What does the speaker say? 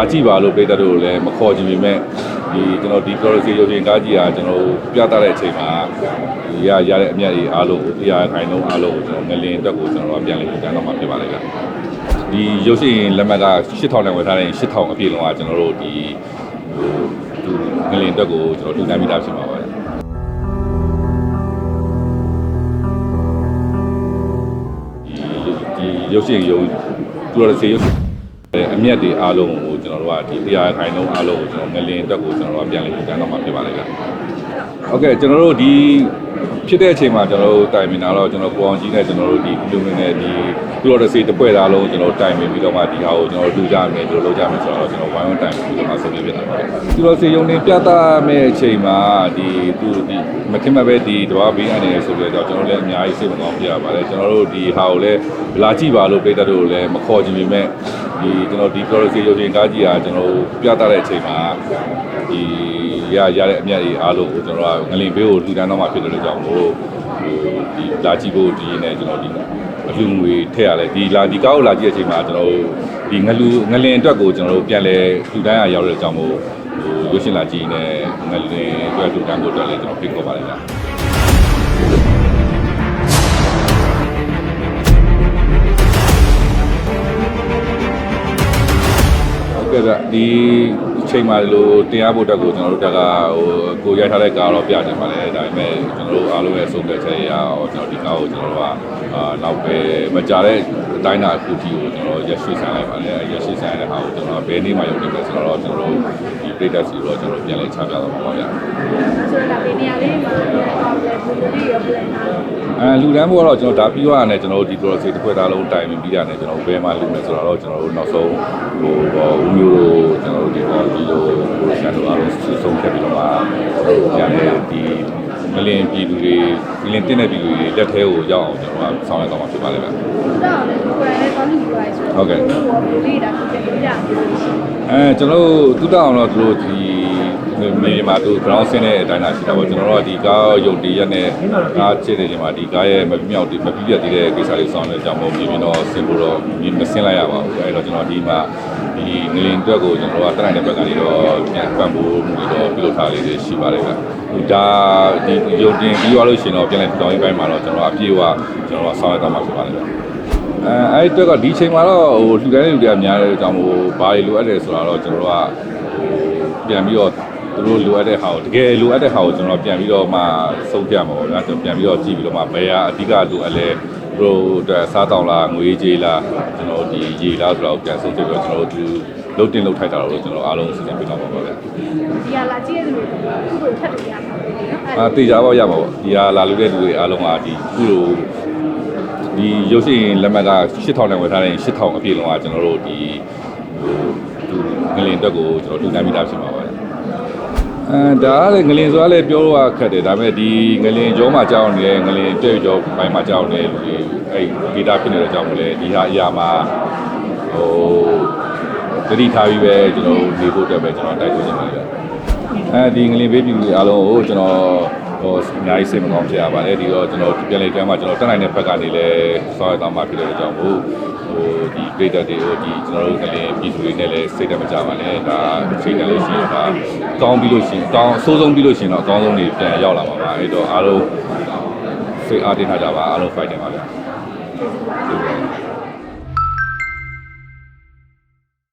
လာကြည့်ပါလို့ပြည်သက်တို့လည်းမခေါ်ကြည့်ပေမဲ့ဒီကျွန်တော်ဒီ Chorus ရုပ်ရှင်ကားကြီးကကျွန်တော်ပြသတဲ့အချိန်မှာဒီရရတဲ့အမြတ်ကြီးအားလုံးကိုတရားခိုင်လုံးအားလုံးကိုကျွန်တော်ငလင်အတွက်ကိုကျွန်တော်ပြန်လည်ပြန်တော့မှာဖြစ်ပါလေကဒီရုပ်ရှင်လက်မှတ်က8000နဲ့ဝယ်ထားတဲ့8000အပြည့်လုံးကကျွန်တော်တို့ဒီဟိုသူငလင်အတွက်ကိုကျွန်တော်တူနိုင်မိတာဖြစ်ပါပါတယ်ဒီရုပ်ရှင်ရုံသူတော်စေရုပ် အမြတ်တွေအားလုံးကိုကျွန်တော်တို့ကဒီတရားခိုင်လုံးအားလုံးကိုကျွန်တော်ငလင်အတွက်ကိုကျွန်တော်တို့ကပြန်လည်ပြန်တော့မှာဖြစ်ပါလေက ဟုတ်ကဲ့ကျွန်တော်တို့ဒီဖြစ်တဲ့အချိန်မှာကျွန်တော်တို့တိုင်ပင်တာတော့ကျွန်တော်ကိုအောင်ကြီးနဲ့ကျွန်တော်တို့ဒီလူငယ်နဲ့ဒီသူတော်စေတစ်ပွဲသားလုံးကျွန်တော်တိုင်ပင်ပြီးတော့မှဒီဟာကိုကျွန်တော်တို့လူကြမယ်ကျွန်တော်လုပ်ကြမယ်ဆိုတော့ကျွန်တော်ဝိုင်းဝန်းတိုင်ပင်ပြီးတော့မှဆုံးဖြတ်ဖြစ်တာပါသူတော်စေရုံနေပြသမဲ့အချိန်မှာဒီသူဒီမခင်မပဲဒီတဘာဘေးအနေနဲ့ဆိုပြီးတော့ကျွန်တော်လည်းအများကြီးစိတ်မကောင်းဖြစ်ရပါတယ်ကျွန်တော်တို့ဒီဟာကိုလည်းလာကြည့်ပါလို့ပြည်သက်တို့လည်းမခေါ်ကြည့်ပေမဲ့ဒီကျွန်တော်ဒီ Chorus ရုပ်ရှင်ကားကြီးကကျွန်တော်ပြသတဲ့အချိန်မှာဒီ ရရတဲ့အမြတ်ကြီးအားလုံးကိုကျွန်တော်ကငလင်ဘေးကိုလူတန်းတော့မှဖြစ်တယ်လို့ကြောင့်မို့ဟိုဒီလာကြည့်ဖို့ဒီနေကျွန်တော်ဒီအလူငွေထည့်ရလဲဒီလာဒီကားကိုလာကြည့်တဲ့အချိန်မှာကျွန်တော်ဒီငလူငလင်အတွက်ကိုကျွန်တော်တို့ပြန်လဲလူတန်းရရောက်တဲ့အကြောင်းမို့ဟိုရုပ်ရှင်လာကြည့်နေငလင်အတွက်လူတန်းကိုအတွက်လည်းကျွန်တော်ဖိတ်ခေါ်ပါတယ်ဗျာဟုတ်ကဲ့ဗျဒီအ ချိန်မှာလို့တရားဖို့တက်ကိုကျွန်တော်တို့တက်ကဟိုကိုရိုက်ထားတဲ့ကားတော့ပြတင်ပါလေဒါပေမဲ့ကျွန်တော်တို့အားလုံးရဲ့ဆုံးဖြတ်ချက်အရရောကျွန်တော်ဒီကားကိုကျွန်တော်တို့ကအာနောက်ပဲမကြတဲ့ အတိုင်းတာအခုထိကိုကျွန်တော်ရက်ရှိဆိုင်လိုက်ပါလေရက်ရှိဆိုင်ရတဲ့ဟာကိုကျွန်တော်ဘယ်နေ့မှရုံနေမယ်ဆိုတော့ကျွန်တော်တို့ဒီ data စီတော့ကျွန်တော်ပြန်လဲချပြတော့မှာပါဗျာဆိုတော့ဒီနေရာလေးမှာတော့လည်းဘူလေးရပြန်လာအဲလူတန်းဘောကတော့ကျွန်တော်ဒါပြီးသွားတယ်ကျွန်တော်တို့ဒီ process တစ်ခွက်သားလုံးတိုင်ပြီးပြီးရတယ်ကျွန်တော်ဘယ်မှာလူမယ်ဆိုတော့ကျွန်တော်တို့နောက်ဆုံးဟိုဘောဦးမျိုးတို့ကျွန်တော်တို့ဒီဘောဒီလိုဆန်တို့အားလုံးစုဆုံးဖြတ်ပြီးတော့မှပြန်လေဒီ မလင်ပြည်သူတွေမလင်တင်းတဲ့ပြည်သူတွေလက်ထဲကိုရောက်အောင်ကျွန်တော်ကဆောင်ရွက်တော့မှာဖြစ်ပါလိမ့်မယ်တော့လည်းကိုယ်လည်းကောင်းနေပြီပါဆိုတော့ဟုတ်ကဲ့ဘူလေးဒါကိုပြန်ပြရအောင်အဲကျွန်တော်တို့တူတောင်တော့သူတို့ဒီ မြေမှာသူ ground ဆင်းတဲ့အတိုင်းသာရှိတာပေါ့ကျွန်တော်တို့ကဒီကားရုပ်တရက်နဲ့ကားချစ်တဲ့ချိန်မှာဒီကားရဲ့မမြောက်ဒီမပြည့်ပြတ်သေးတဲ့ကိစ္စလေးဆောင်တဲ့အကြောင်းမို့မြေပြင်တော့ဆင်ဖို့တော့မဆင်းလိုက်ရပါဘူးအဲတော့ကျွန်တော်ဒီမှာဒီငလင်အတွက်ကိုကျွန်တော်တို့ကတက်နိုင်တဲ့ဘက်ကနေတော့ပြန်ပံ့ပိုးမှုတွေတော့ပြုလုပ်ထားလေးတွေရှိပါတယ်ဗျဒါဒီရုပ်တင်ပြီးသွားလို့ရှိရင်တော့ပြန်လည်ပြောင်းရေးပိုင်းမှာတော့ကျွန်တော်အပြည့်အဝကျွန်တော်ကဆောင်ရွက်သွားမှာဖြစ်ပါတယ်ဗျအဲအဲ့အတွက်ကဒီချိန်မှာတော့ဟိုလူတိုင်းလူတွေကများတဲ့အကြောင်းမို့ဘာတွေလိုအပ်တယ်ဆိုတာတော့ကျွန်တော်တို့ကပြန်ပြီးတော့ သူတို့လိုအပ်တဲ့ဟာကိုတကယ်လိုအပ်တဲ့ဟာကိုကျွန်တော်ပြန်ပြီးတော့မှဆုံးဖြတ်မှာပေါ့ဗျာကျွန်တော်ပြန်ပြီးတော့ကြည့်ပြီးတော့မှဘယ်ဟာအဓိကလိုအပ်လဲသူတို့အတွက်စားတောင်းလားငွေကြေးလားကျွန်တော်ဒီရေလားဆိုတော့ပြန်ဆုံးဖြတ်ပြီးတော့ကျွန်တော်တို့ဒီလုတ်တင်လုတ်ထိုက်တာတော့ကျွန်တော်အားလုံးစီစဉ်ပေးတော့ပါပါဗျာဒီဟာလာကြည့်ရတဲ့လူတွေကခုကိုထပ်တယ်ရမှာပေါ့နော်အာတေချာပေါ့ရမှာပေါ့ဒီဟာလာလို့တဲ့လူတွေအားလုံးကဒီခုလိုဒီရုပ်ရှင်လက်မှတ်က8000နဲ့ဝယ်ထားတဲ့8000အပြည့်လုံးကကျွန်တော်တို့ဒီဟိုသူငလင်အတွက်ကိုကျွန်တော်တူနိုင်မိတာဖြစ်ပါပါဗျာ အဲဒါကလည်းငလင်ဆိုတာလည်းပြောလို့ခက်တယ်ဒါပေမဲ့ဒီငလင်ကြောမှာကြောက်နေတဲ့ငလင်တဲ့ကြောပိုင်းမှာကြောက်နေတဲ့လူတွေအဲ့ဒေတာဖြစ်နေတဲ့ကြောင့်မို့လဲဒီဟာအရာမှာဟိုတတိထားပြီးပဲကျွန်တော်နေဖို့အတွက်ပဲကျွန်တော်တိုက်တွန်းနေပါတယ်အဲဒီငလင်ဘေးပြည်သူတွေအားလုံးကိုကျွန်တော် ဟိုအများကြီးစိတ်မကောင်းဖြစ်ရပါတယ်ဒီတော့ကျွန်တော်ပြန်လေတန်းမှာကျွန်တော်တက်နိုင်တဲ့ဘက်ကနေလည်းဆောက်ရတော့မှဖြစ်တဲ့အကြောင်းကိုဟိုဒီဒေတာတွေကိုဒီကျွန်တော်တို့ငလင်ပြည်သူတွေနဲ့လည်းစိတ်တမကြပါနဲ့ဒါစိတ်တလည်းရှိရတာကောင်းပြီးလို့ရှိရင်ကောင်းအဆိုးဆုံးပြီးလို့ရှိရင်တော့အကောင်းဆုံးတွေပြန်ရောက်လာပါပါအဲ့တော့အားလုံးစိတ်အားတင်းထားကြပါအားလုံး fight တင်ပါဗျာ